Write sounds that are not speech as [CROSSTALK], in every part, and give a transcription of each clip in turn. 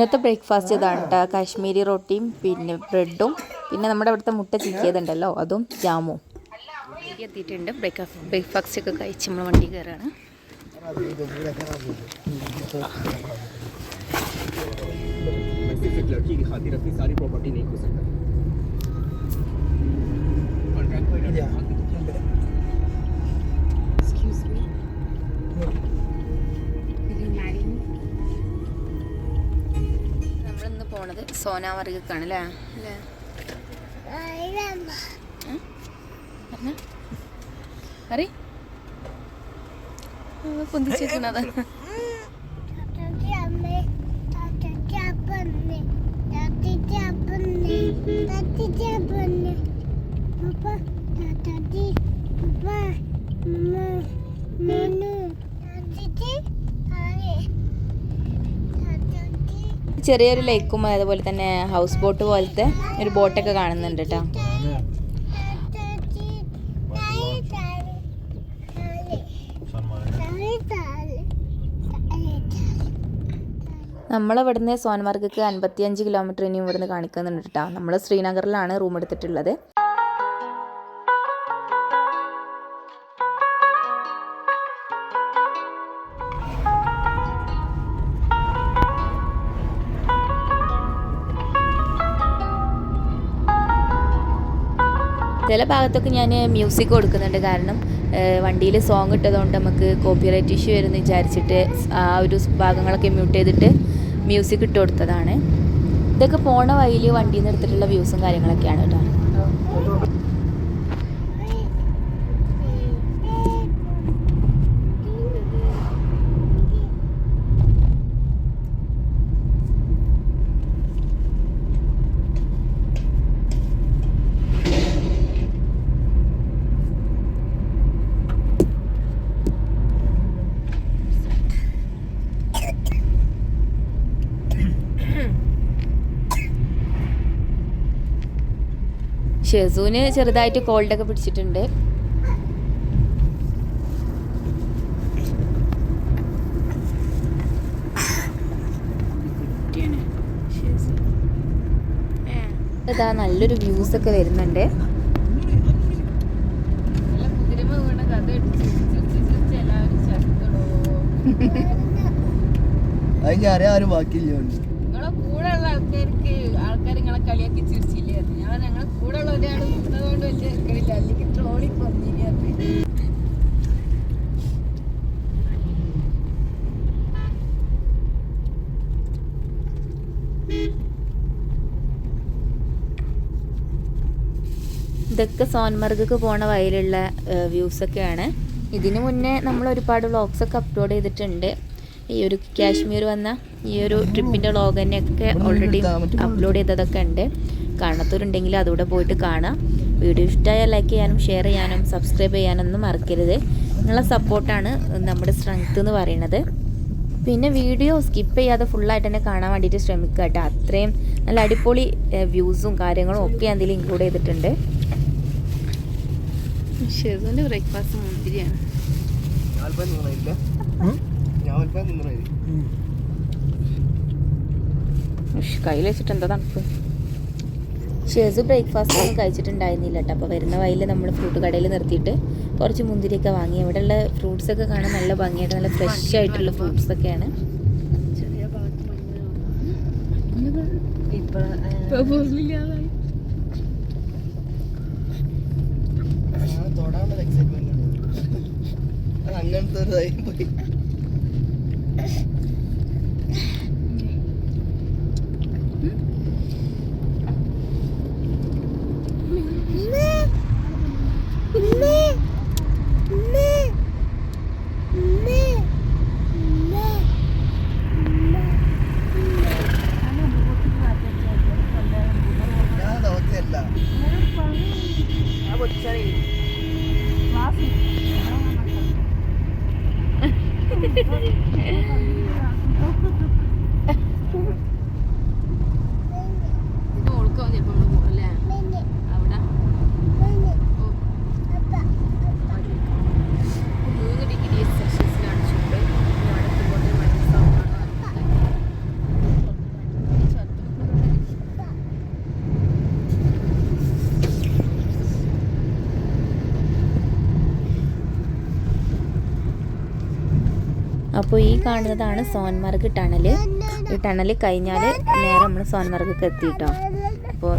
ഇന്നത്തെ ബ്രേക്ക്ഫാസ്റ്റ് ഇതാണ് കേട്ടോ കാശ്മീരി റൊട്ടിയും പിന്നെ ബ്രെഡും പിന്നെ നമ്മുടെ അവിടുത്തെ മുട്ട ചിക്കിയതുണ്ടല്ലോ അതും ജാമും എത്തിയിട്ടുണ്ട് ബ്രേക്ക്ഫാസ്റ്റ് ബ്രേക്ക്ഫാസ്റ്റ് ഒക്കെ കഴിച്ച് നമ്മൾ വണ്ടി കയറാണ് मैं सिर्फ एक लड़की की खातिर अपनी सारी प्रॉपर्टी नहीं खो सकता പോണത് സോനാമർഗക്കാണ് അല്ലേ? അല്ലേ? അറി പൊന്തിച്ചേക്കണത് ചെറിയൊരു ലേക്കും അതുപോലെ തന്നെ ഹൗസ് ബോട്ട് പോലത്തെ ഒരു ബോട്ടൊക്കെ കാണുന്നുണ്ട് കേട്ടോ നമ്മളിവിടുന്ന് സോൻമാർഗക്ക് അൻപത്തിയഞ്ച് കിലോമീറ്റർ ഇനിയും ഇവിടുന്ന് കാണിക്കുന്നുണ്ട് കേട്ടോ നമ്മൾ ശ്രീനഗറിലാണ് റൂം എടുത്തിട്ടുള്ളത്. ചില ഭാഗത്തൊക്കെ ഞാൻ മ്യൂസിക് കൊടുക്കുന്നുണ്ട്. കാരണം വണ്ടിയിൽ സോങ് ഇട്ടതുകൊണ്ട് നമുക്ക് കോപ്പിറൈറ്റ് ഇഷ്യൂ വരുമെന്ന് വിചാരിച്ചിട്ട് ആ ഒരു ഭാഗങ്ങളൊക്കെ മ്യൂട്ട് ചെയ്തിട്ട് മ്യൂസിക് ഇട്ട് കൊടുത്തതാണ്. ഇതൊക്കെ പോണ വഴിയിൽ വണ്ടിയിൽ നിന്ന് എടുത്തിട്ടുള്ള വ്യൂസും കാര്യങ്ങളൊക്കെയാണ് കേട്ടോ. ഷെസൂന് ചെറുതായിട്ട് കോൾഡൊക്കെ പിടിച്ചിട്ടുണ്ട്. ഇതാ നല്ലൊരു വ്യൂസ് ഒക്കെ വരുന്നുണ്ട്. അതിന് അറിയാൻ ആരും ബാക്കിയില്ല നിങ്ങളെ കൂടെ ഉള്ള ആൾക്കാർക്ക് ആൾക്കാർ നിങ്ങളെ കളിയാക്കി ചിരിച്ചില്ലേ അത് ഞാൻ ഞങ്ങളെ കൂടെ ഉള്ള ഒരാൾ നിന്നതുകൊണ്ട് വലിയ കളിയില്ല അല്ലെങ്കിൽ ട്രോളി പൊന്നില്ലേ ഇതൊക്കെ സോൻമർഗക്ക് പോണ വഴിയിലുള്ള വ്യൂസൊക്കെയാണ്. ഇതിനു മുന്നേ നമ്മൾ ഒരുപാട് വ്ളോഗ്സൊക്കെ അപ്ലോഡ് ചെയ്തിട്ടുണ്ട്. ഈ ഒരു കാശ്മീർ വന്ന ഈ ഒരു ട്രിപ്പിന്റെ വ്ളോഗ് തന്നെയൊക്കെ ഓൾറെഡി അപ്ലോഡ് ചെയ്തതൊക്കെ ഉണ്ട്. കാണാത്തവരുണ്ടെങ്കിൽ അതുകൂടെ പോയിട്ട് കാണാം. വീഡിയോ ഇഷ്ടമായാൽ ലൈക്ക് ചെയ്യാനും ഷെയർ ചെയ്യാനും സബ്സ്ക്രൈബ് ചെയ്യാനൊന്നും മറക്കരുത്. നിങ്ങളെ സപ്പോർട്ടാണ് നമ്മുടെ സ്ട്രെങ്ത് എന്ന് പറയുന്നത്. പിന്നെ വീഡിയോ സ്കിപ്പ് ചെയ്യാതെ ഫുള്ളായിട്ട് തന്നെ കാണാൻ വേണ്ടിയിട്ട് ശ്രമിക്കുക കേട്ടോ. അത്രയും നല്ല അടിപൊളി വ്യൂസും കാര്യങ്ങളും ഒക്കെ അതിൽ ഇൻക്ലൂഡ് ചെയ്തിട്ടുണ്ട്. ബ്രേക്ക്ഫാസ്റ്റ് മുന്തിരിയാണ്. കയ്യിൽ വെച്ചിട്ട് എന്താ തണുപ്പ്? ഷേസ് ബ്രേക്ക്ഫാസ്റ്റ് ഒന്നും കഴിച്ചിട്ടുണ്ടായിരുന്നില്ല കേട്ടോ. അപ്പോൾ വരുന്ന വഴിയിൽ നമ്മൾ ഫ്രൂട്ട് കടയിൽ നിർത്തിയിട്ട് കുറച്ച് മുന്തിരിയൊക്കെ വാങ്ങി. ഇവിടെയുള്ള ഫ്രൂട്ട്സ് ഒക്കെ കാണാൻ നല്ല ഭംഗിയായിട്ട് നല്ല ഫ്രഷ് ആയിട്ടുള്ള ഫ്രൂട്ട്സ് ഒക്കെയാണ്. ചെറിയ ഭാഗത്ത് മഞ്ഞ ഇപ്പൊ തൊടാനുള്ള എക്സൈറ്റ്മെന്റ് അത് അങ്ങനത്തെ ഒരു പോയി ഞാൻ ദൗത്യമല്ല ഇപ്പൊ ഓൾക്കോ ചിലപ്പോ നമ്മൾ പോകല്ലേ അവിടെ ഓ. മൂന്ന് ഡിഗ്രി സെൽഷ്യസിലാണ് ചൂട് ഇവിടെ എത്തുമ്പോൾ മൈനസ് ആവുന്നതാണ് അപ്പോൾ ഈ കാണുന്നതാണ് സോൻമർഗ് ടണൽ ഈ ടണൽ കഴിഞ്ഞാൽ നേരെ നമ്മൾ സോൻമർഗൊക്കെ എത്തിയിട്ടോ അപ്പോൾ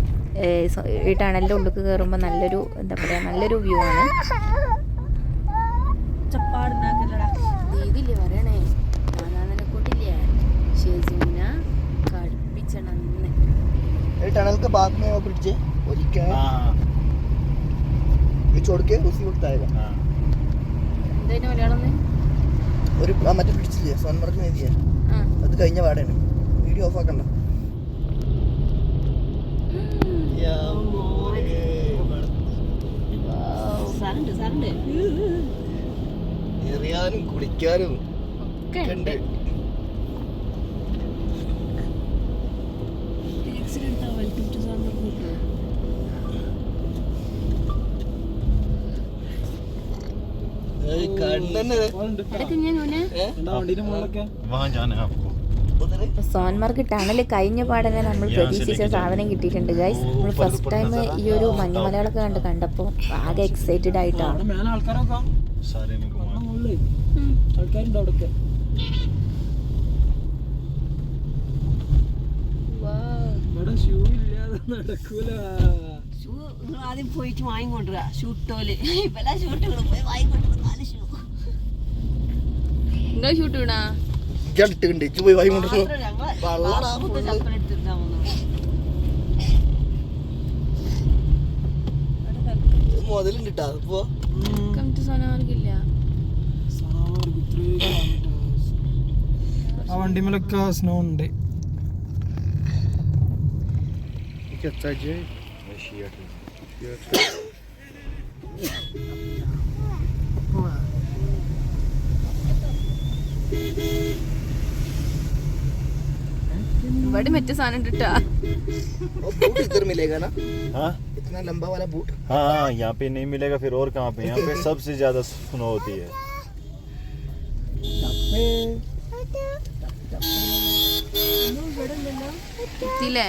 ഈ ടണലിൻ്റെ ഉള്ളിൽ കയറുമ്പോൾ നല്ലൊരു എന്താ പറയുക നല്ലൊരു വ്യൂ ആണ് ഇതില്ലേ പറയണേ കാണാനെ കൊണ്ടില്ലേ ഷെസൂന കടുപ്പിച്ചണന്ന് ये टनल के बाद में वो ब्रिज है वो जी क्या है ये छोड़ के उसी वक्त आएगा എന്താ മലയാളം ഒരു ആ മറ്റേ പിടിച്ചില്ലേ സോൻമർഗ് നീതിയെ അത് കഴിഞ്ഞ പാടാണ്. വീഡിയോ ഓഫ് ആക്കണ്ട. എറിയാനും കുളിക്കാനും ഒക്കെ ഉണ്ട്. ടു സോൻമർഗ് ടണൽ കഴിഞ്ഞ പാടനെ നമ്മൾ പ്രതീക്ഷിച്ച സാധനം കിട്ടിയിട്ടുണ്ട്. ഗൈസ് നമ്മൾ ഫസ്റ്റ് ടൈം ഈ ഒരു മഞ്ഞുമലകളൊക്കെ കണ്ട് കണ്ടപ്പോൾ ആകെ എക്സൈറ്റഡ് ആയിട്ടാണ് നടക്കൂല. ആദ്യം പോയിട്ട് വാങ്ങിക്കൊണ്ടുവരാ. ഷൂട്ടോൽ. ഇപ്പെല്ലാം ഷൂട്ടുകൾ പോയി വാങ്ങിക്കൊണ്ടിരുന്നു നാല് ഷൂ. ഷൂട്ട് വിടാ ആ വണ്ടിമേലൊക്കെ സ്നോ ഉണ്ട്. Скільки це बड़े मिट्टी साने डटा और बूट इधर मिलेगा ना? हाँ? इतना लंबा वाला बूट हाँ, हाँ यहाँ पे नहीं मिलेगा फिर और कहाँ पे? यहाँ पे सबसे ज़्यादा सुनो होती है। तिले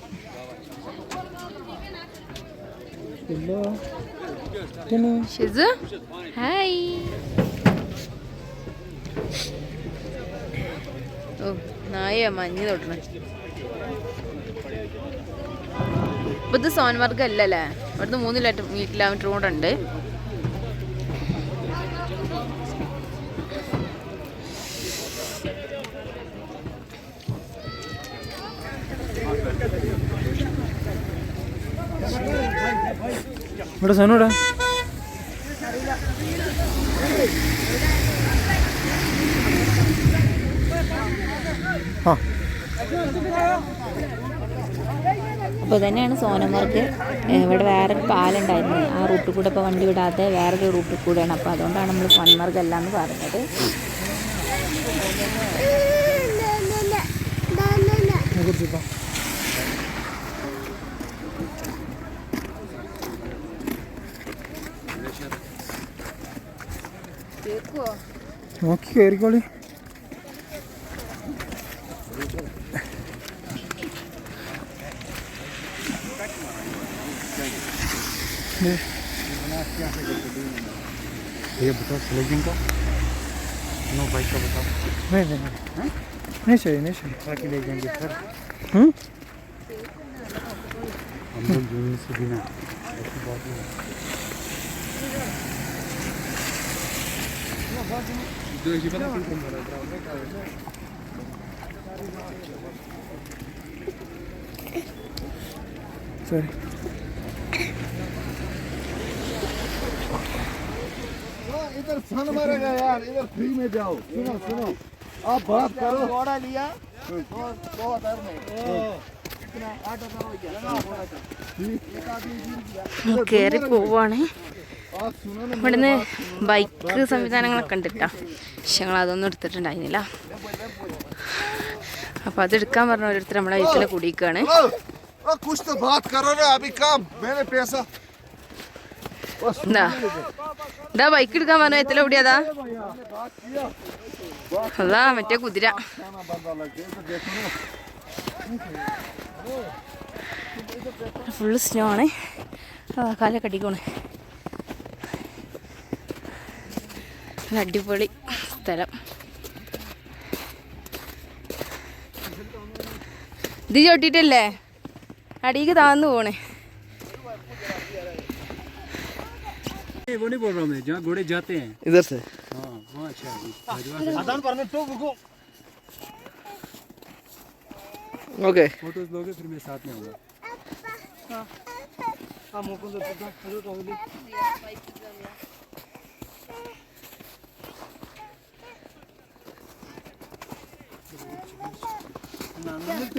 ഷിസു? ഹായ്. ഓ നായ മഞ്ഞ് തൊട്ടണ. ഇപ്പൊ ഇത് സോൻമാർഗ് അല്ലല്ലേ? ഇവിടുന്ന് മൂന്ന് കിലോമീറ്റർ കൂടെ ഇവിടെ സനൂടാ ആ. അപ്പോൾ തന്നെയാണ് സോനമ്മർക്ക് ഏഹ് ഇവിടെ വേറൊരു പാലുണ്ടായിരുന്നു. ആ റൂട്ടിൽ കൂടെ ഇപ്പോൾ വണ്ടി വിടാതെ വേറൊരു റൂട്ടിൽ കൂടെയാണ്. അപ്പോൾ അതുകൊണ്ടാണ് നമ്മൾ സോനമാർഗല്ല എന്ന് പറഞ്ഞത്. 大きくエリゴリで ये बताओ स्लेजिंग का नो बाइक का बताओ नहीं नहीं नहीं नहीं चाहिए नहीं चाहिए ताकि ले जाएंगे सर हम लोग जमीन से बिना ऐसी बात नहीं Sorry. इधर सन मारेगा यार इधर फ्री में जाओ। सुनो सुनो। आप बात करो। घोड़ा लिया। दो दो हज़ार में कितना ഇവിടുന്ന് ബൈക്ക് സംവിധാനങ്ങളൊക്കെ ഉണ്ട് കേട്ടോ പക്ഷെ ഞങ്ങൾ അതൊന്നും എടുത്തിട്ടുണ്ടായിരുന്നില്ല. അപ്പോൾ അതെടുക്കാൻ പറഞ്ഞ ഓരോരുത്തർ നമ്മളെ വീട്ടിലെ കുടിക്കുകയാണ് എന്താ? ബൈക്ക് എടുക്കാൻ പറഞ്ഞ വീട്ടിലെ എവിടെയാതാ അതാ? മറ്റേ കുതിര. ഫുള്ള് സ്നോ ആണ്. കാലൊക്കെ അടിക്കണേ അടിപൊളി സ്ഥലം ഇത് ചോട്ടിട്ടല്ലേ അടിക്ക് താന്നു പോണേ वो नहीं बोल रहा हूँ मैं जहाँ घोड़े जाते हैं इधर से हाँ हाँ अच्छा ओके फोटोज लोगे फिर मैं साथ में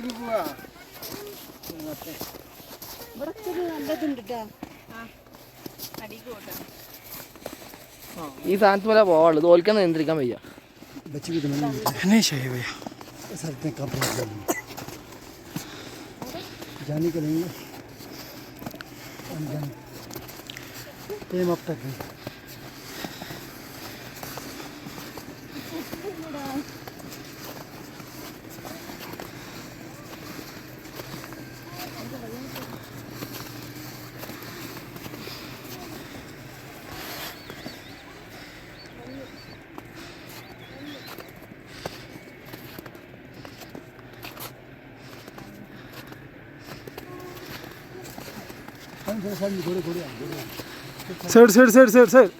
आऊँगा ഈ സാധനത്തിന് പോവാളൂ തോൽക്കാൻ നിയന്ത്രിക്കാൻ വയ്യ नहीं चाहिए भैया जाने के लिए टाइम अब तक है side side side side side.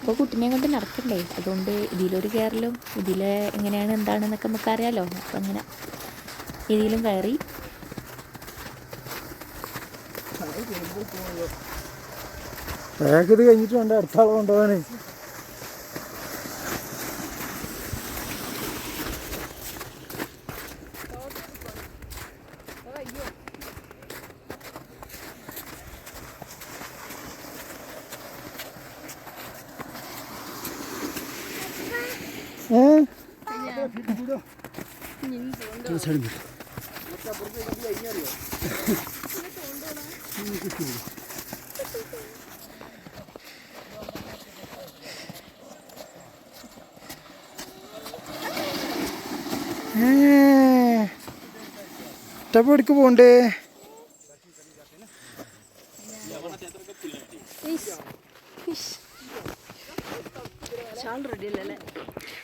അപ്പോൾ കുട്ടിനെ കൊണ്ട് നടക്കണ്ടേ? അതുകൊണ്ട് ഇതിലൊരു കയറലും ഇതിൽ എങ്ങനെയാണ് എന്താണെന്നൊക്കെ നമുക്കറിയാലോ. അപ്പം അങ്ങനെ ഇതിലും കയറി. ബാഗ് ഇത് കഴിഞ്ഞിട്ട് വേണ്ട അടുത്ത ആളെ കൊണ്ടുപോകാനേ. ഏ? ടപ്പ് എടുക്ക് പോണ്ടേ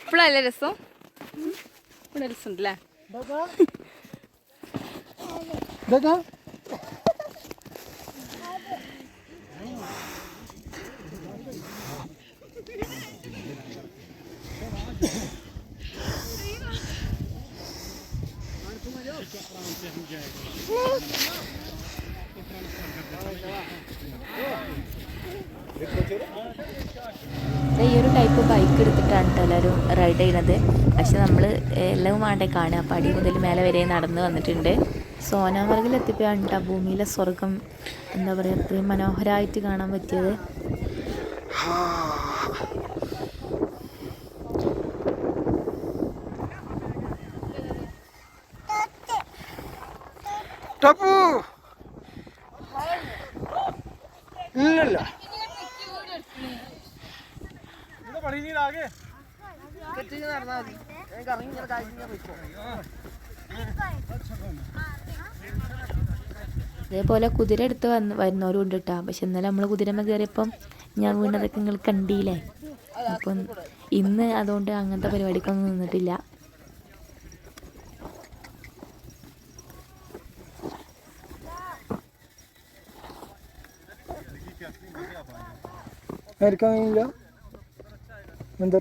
ഇപ്പോഴല്ലേ രസം? ഇവിടെ രസമുണ്ടല്ലേ? ഇതൊക്കെ ദേ ഈ ഒരു ടൈപ്പ് ബൈക്ക് എടുത്തിട്ടാണ് കേട്ടോ റൈഡ് ചെയ്യുന്നത് പക്ഷെ നമ്മൾ എല്ലാം വേണ്ടേ കാണുക. അപ്പം അടി മുതൽ മേലെ വരെ നടന്ന് വന്നിട്ടുണ്ട്. സോനാമർഗിൽ എത്തിയപ്പോഴാണ് കേട്ടോ ഭൂമിയിലെ സ്വർഗം എന്താ പറയുക അത്രയും മനോഹരമായിട്ട് കാണാൻ പറ്റിയത്. അതേപോലെ കുതിര എടുത്ത് വന്ന് വരുന്നവരും ഉണ്ട് കേട്ടോ പക്ഷെ ഇന്നലെ നമ്മൾ കുതിരമ്മ കയറിയപ്പം ഞാൻ വീണതൊക്കെ നിങ്ങൾ കണ്ടില്ലേ? അപ്പം ഇന്ന് അതുകൊണ്ട് അങ്ങനത്തെ പരിപാടിക്കൊന്നും നിന്നിട്ടില്ല. ആയിരിക്കാൻ കഴിയില്ല എന്താ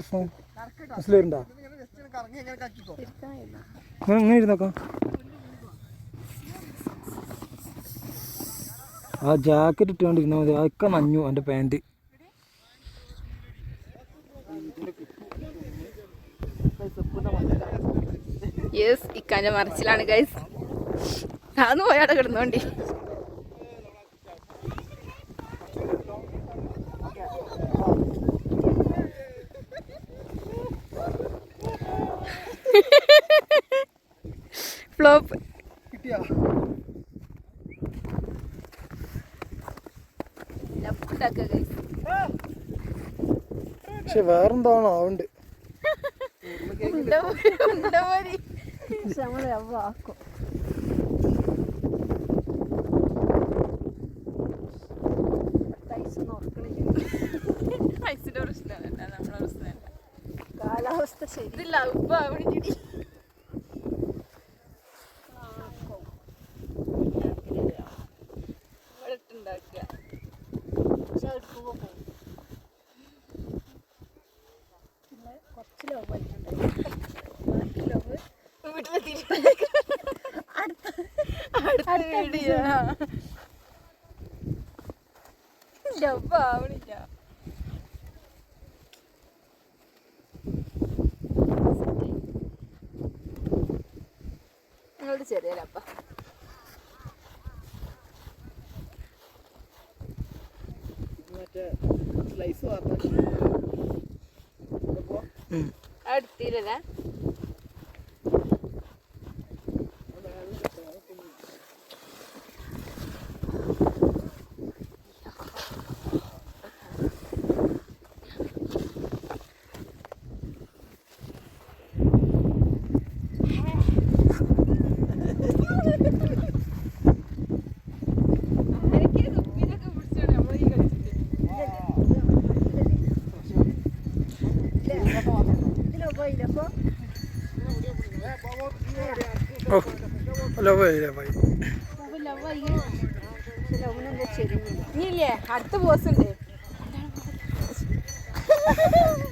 ഇങ്ങനെ ഇരുന്നോക്കോ ആ ജാക്കറ്റ് ഇട്ടുകൊണ്ടിരുന്നാൽ മതി. അതൊക്കെ നഞ്ഞു എന്റെ പാന്റ് യെസ് ഇക്കാന്റെ മറച്ചിലാണ് ഗൈസ് താന്ന് പോയാടെ കിടന്നോണ്ടി. ഫ്ലോപ്പ് പക്ഷെ വേറെന്താണോ ആവുണ്ട് കാലാവസ്ഥ ശരി. ഇതില്ല ഉപ്പ അവിടെ ചിടി ഇവിടെ ഇട്ടുണ്ടാക്കുക കുറച്ച് ലോവ് ആയിട്ടുണ്ട് ബാക്കി ലോവ് വീട്ടിലെത്തിയിട്ട് അടുത്ത വീഡിയോ ഇല്ല ലോവ് ആയില്ല ഭായി ഇനിയില്ലേ? അടുത്ത ബോസ് ഉണ്ട്. [LAUGHS]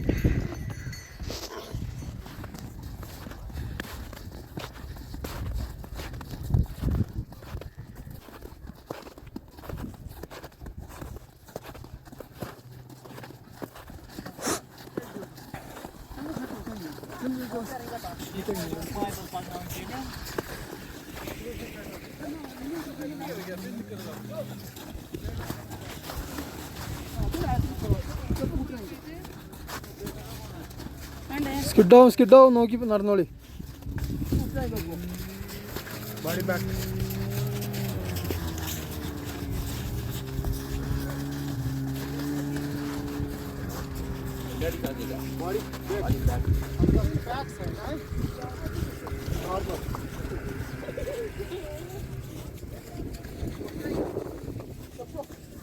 സ്കിഡാവും സ്കിഡാവും നോക്കി നടന്നോളി.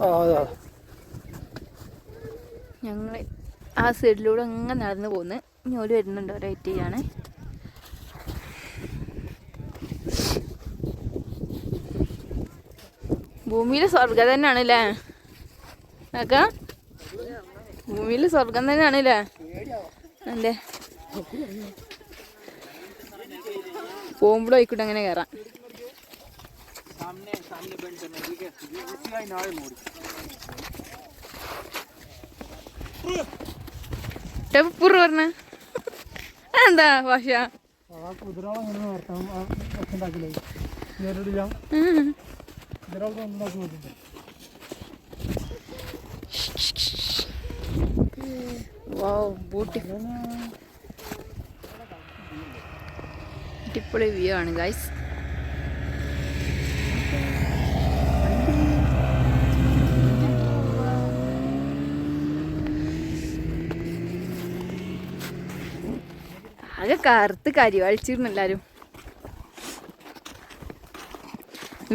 ആ അതാ ഞങ്ങൾ ആ സൈഡിലൂടെ അങ്ങനെ നടന്നു പോന്ന്. ഞോൽ വരുന്നുണ്ട്. വെറൈറ്റി ആണ് ഭൂമിയിൽ സ്വർഗം തന്നെയാണ് അല്ലേ അക്ക ഭൂമിയിൽ സ്വർഗം തന്നെയാണ് അല്ലേ? അല്ലേ പോകുമ്പോഴായിക്കോട്ടെ അങ്ങനെ കയറാം. ടെപ്പൂർ പറഞ്ഞ. എന്താ ഭാഷ? ആ വ്യൂ ആണ് നടത്താം ആകെ കറുത്ത് കരി വലിച്ചിരുന്നു എല്ലാരും.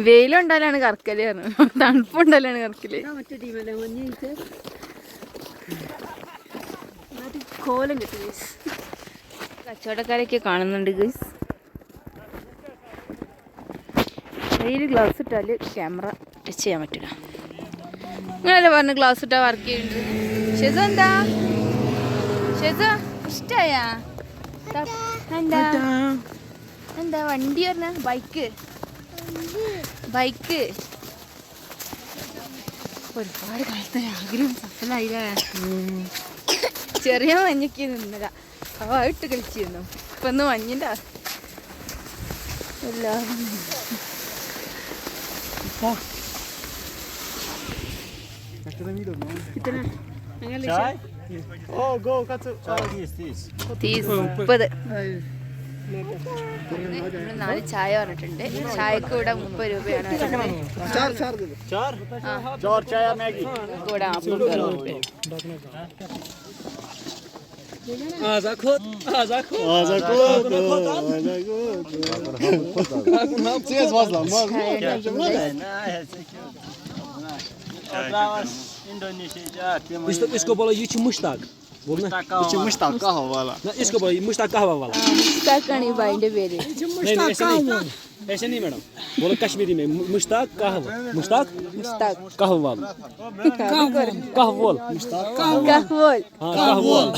വെയിലുണ്ടാലാണ് കറക്കൽ പറഞ്ഞു. തണുപ്പുണ്ടാലാണ് കറക്കൽ. കോലം കിട്ടി. കച്ചവടക്കാരൊക്കെ കാണുന്നുണ്ട് ഗൈസ് കയ്യിൽ ഗ്ലൗസ് ഇട്ടാൽ ക്യാമറ ടച്ച് ചെയ്യാൻ പറ്റില്ല നിങ്ങളല്ലേ പറഞ്ഞു ഗ്ലൗസ് ഇട്ടാൽ വർക്ക് ചെയ്യുന്നുണ്ട് ഷെസു എന്താ? ഷെസു ഇഷ്ടായ? എന്താ? എന്താ? വണ്ടി പറഞ്ഞ? ബൈക്ക്. ബൈക്ക്. ഒരുപാട് കാലത്തെ ആഗ്രഹം സഫലായില്ലേ? ചെറിയ മഞ്ഞൊക്കെ നിന്നതാ. അവ ഇട്ട് കളിച്ചിരുന്നു. ഇപ്പൊ ഒന്ന് മഞ്ഞിന്റെ എല്ലാവരും चाय മുപ്പത്. നാല് ചായ പറഞ്ഞിട്ടുണ്ട് ചായക്ക് ഇവിടെ മുപ്പത് രൂപയാണ് Сейчас вас ломал. इंडोनेशिया इसको इसको बोलो ये मुश्ताक बोल ना ये मुश्ताक कहवा वाला ना इसको बोलो मुश्ताक कहवा वाला मुश्ताक कणी बाइंड बेरे नहीं नहीं ऐसे नहीं मैडम बोलो कश्मीरी में मुश्ताक कहवा मुश्ताक मुश्ताक कहवा वाला कहवोल मुश्ताक कहवोल हाँ कहवोल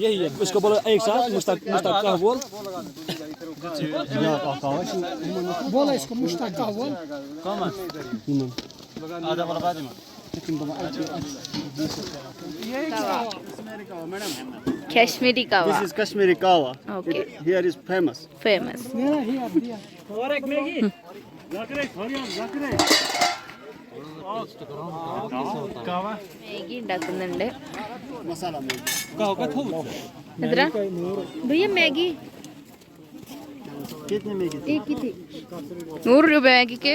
यही है इसको बोलो एक साथ मुश्ताक मुश्ताक कहवोल बोला इसको मुश्ताक कहवोल कमा आधा वाला कश्मीरी कावा this is Kashmiri kahwa okay here is famous famous और एक मैगी रख रे थोड़ी और रख रे Maggi Maggi Maggi Maggi masala भैया कितने? एक ही थी. के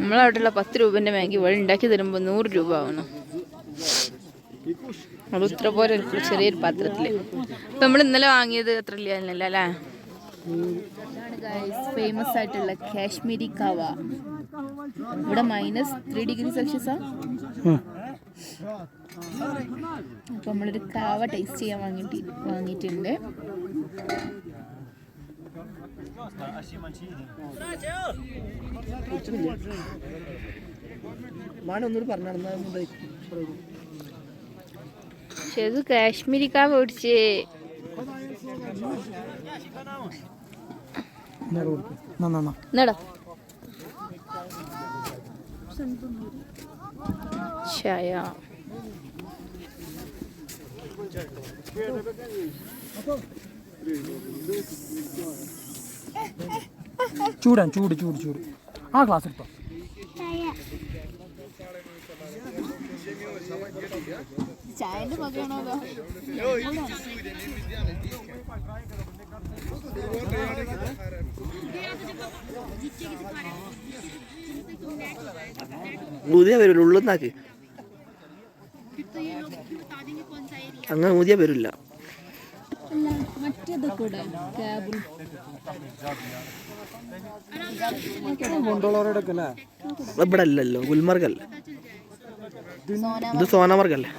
നമ്മളവിടെയുള്ള പത്ത് രൂപന്റെ മാഗി വഴി ഉണ്ടാക്കി തരുമ്പോൾ നൂറ് രൂപ ആവണം. ഇത്ര പോലെ ചെറിയൊരു പാത്രത്തിൽ. ഇപ്പൊ നമ്മൾ ഇന്നലെ വാങ്ങിയത് അത്ര ഇല്ല ഫേമസ് ആയിട്ടുള്ള കാശ്മീരി കവ. ഇവിടെ മൈനസ് ത്രീ ഡിഗ്രി സെൽഷ്യസാ അപ്പൊ നമ്മളൊരു കാവ ടേസ്റ്റ് ചെയ്യാൻ വാങ്ങിയിട്ട് വാങ്ങിയിട്ടുണ്ട്. പക്ഷെ അത് കാശ്മീരി കാവ പിടിച്ച് എന്നടാ ചായ ചൂടാൻ ചൂട് ചൂട് ചൂട്. ആ ക്ലാസ് എടുത്തോ. ചായന്റെ മകയാണോ ഊതിയ വരില്ല ഉള്ളുന്നാക്ക്. അങ്ങനെ ഊതിയ വരില്ല. മറ്റേത് കൂടെ? ക്യാബിൾ ഇവിടെ അല്ലല്ലോ ഗുൽമർഗ് അല്ല ഇത് സോനമർഗ് അല്ലേ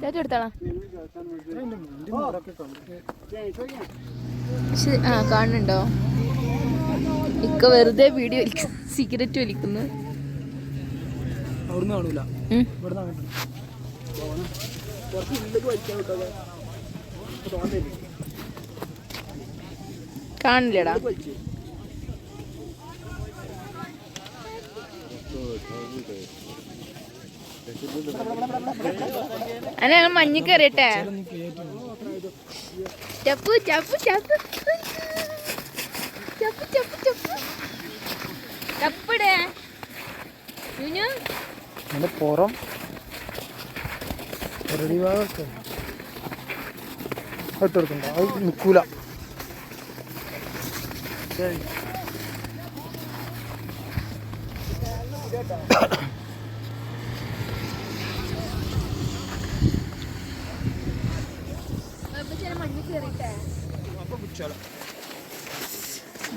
ചേച്ചി എടുത്തോളാം. ആ കാണുന്നുണ്ടോ? ഇക്ക വെറുതെ വീഡിയോ സിഗരറ്റ് വലിക്കുന്നു. അവിടുന്ന് കാണൂല. കാണില്ലടാ അല്ല ഞങ്ങൾ മഞ്ഞ് കയറിയട്ടെ ചപ്പു ചപ്പു ചപ്പു. ചപ്പു ചപ്പു ചപ്പു. ചപ്പിടേ. പുറം ഇട്ടെടുക്കണ്ട അത് നിൽക്കൂല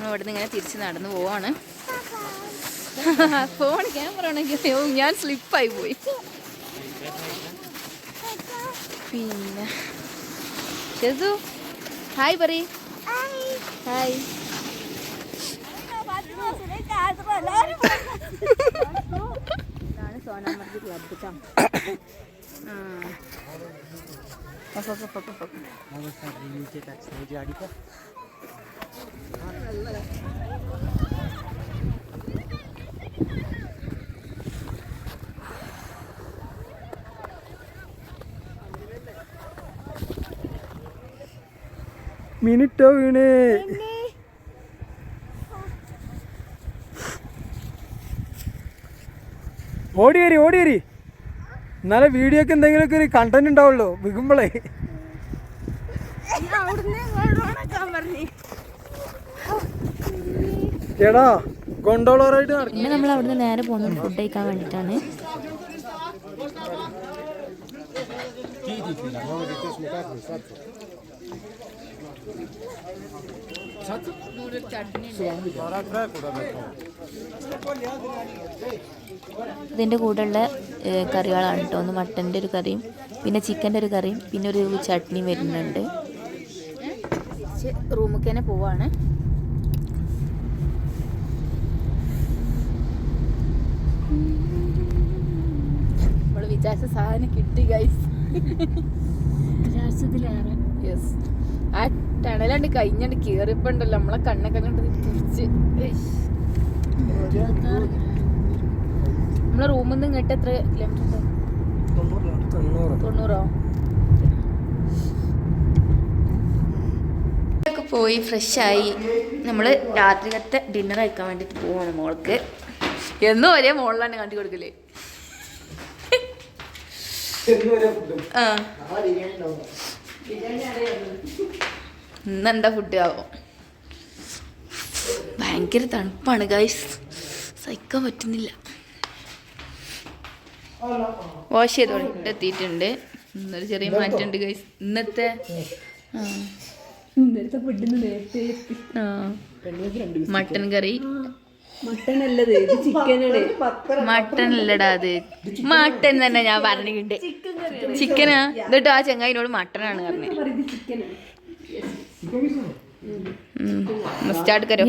ഇവിടെ നിന്ന് ഇങ്ങനെ തിരിച്ച് നടന്നു പോവാണ്. ഫോൺ ക്യാമറ ആണെങ്കിൽ ഞാൻ സ്ലിപ്പായി പോയി. പിന്നെ. ചെതു ഹായ് പറ ഹായ്. ഇതാണ് സോനാമർജി ക്ലബ് കേട്ടോ മിനിറ്റോ വീണേ. ഓടി വരി ഓടി വരി. എന്നാലേ വീഡിയോക്ക് എന്തെങ്കിലുമൊക്കെ ഒരു കണ്ടന്റ് ഉണ്ടാവുള്ളൂ വികുമ്പോളേ. എടാ കൊണ്ടോളറായിട്ട് നടക്കും പിന്നെ നമ്മൾ അവിടുന്ന് നേരെ പോകുന്നത് ഫുഡ് കഴിക്കാൻ വേണ്ടിയിട്ടാണ് ഇതിന്റെ കൂടെയുള്ള കറികളാണ് കേട്ടോ ഒന്ന് മട്ടന്റെ ഒരു കറിയും പിന്നെ ചിക്കന്റെ ഒരു കറിയും പിന്നെ ഒരു ചട്നിയും വരുന്നുണ്ട്. റൂമിൽ തന്നെ പോവാണ്. വിചാരിച്ച സാധനം കിട്ടി ഗൈസ് വിചാരിച്ചതിലേറെ. യെസ് ആ ടണലാണ്ട് കഴിഞ്ഞാണ്ട് കയറിയപ്പോ ഉണ്ടല്ലോ നമ്മളെ കണ്ണൊക്കെ കണ്ട് തിരിച്ച്. നമ്മളെ റൂമിൽ നിന്ന് ഇങ്ങോട്ട് എത്ര കിലോമീറ്റർ തൊണ്ണൂറോ. പോയി ഫ്രഷായി. നമ്മൾ രാത്രികത്തെ ഡിന്നർ കഴിക്കാൻ വേണ്ടിയിട്ട് പോവാണ് മോൾക്ക്. എന്നും ഒരേ മോളിലാണ് കണ്ടു കൊടുക്കൽ. ഇന്നെന്താ ഫുഡ് ആവോ? ഭയങ്കര തണുപ്പാണ് ഗൈസ് സഹിക്കാൻ പറ്റുന്നില്ല. വാഷ് ചെയ്തോണ്ട് എത്തിയിട്ടുണ്ട്. ഇന്നൊരു ചെറിയ മാറ്റമുണ്ട് ഗൈസ് ഇന്നത്തെ ആ. ഇന്നലത്തെ ഫുഡിന് നേരത്തെ. Mutton curry. മട്ടൺ അല്ലത് ഇത് ചിക്കനാണ് മട്ടൻ അല്ലടാ അത്. മട്ടൻ തന്നെ ഞാൻ പറഞ്ഞിട്ടുണ്ട്. ചിക്കനാ എന്നിട്ട് ആ ചെങ്ങായിനോട് മട്ടനാണ് പറഞ്ഞത്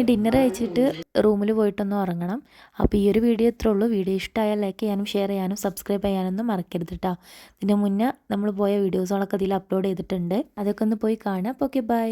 ഡിന്നർ കഴിച്ചിട്ട് റൂമിൽ പോയിട്ടൊന്ന് ഉറങ്ങണം. അപ്പോൾ ഈ ഒരു വീഡിയോ ഇത്രേ ഉള്ളൂ. വീഡിയോ ഇഷ്ടമായാൽ ലൈക്ക് ചെയ്യാനും ഷെയർ ചെയ്യാനും സബ്സ്ക്രൈബ് ചെയ്യാനൊന്നും മറക്കരുത് കേട്ടോ ഇതിന് മുന്നേ നമ്മൾ പോയ വീഡിയോസുകളൊക്കെ ഇതിൽ അപ്ലോഡ് ചെയ്തിട്ടുണ്ട്. അതൊക്കെ ഒന്ന് പോയി കാണാം അപ്പോൾ ഓക്കെ ബൈ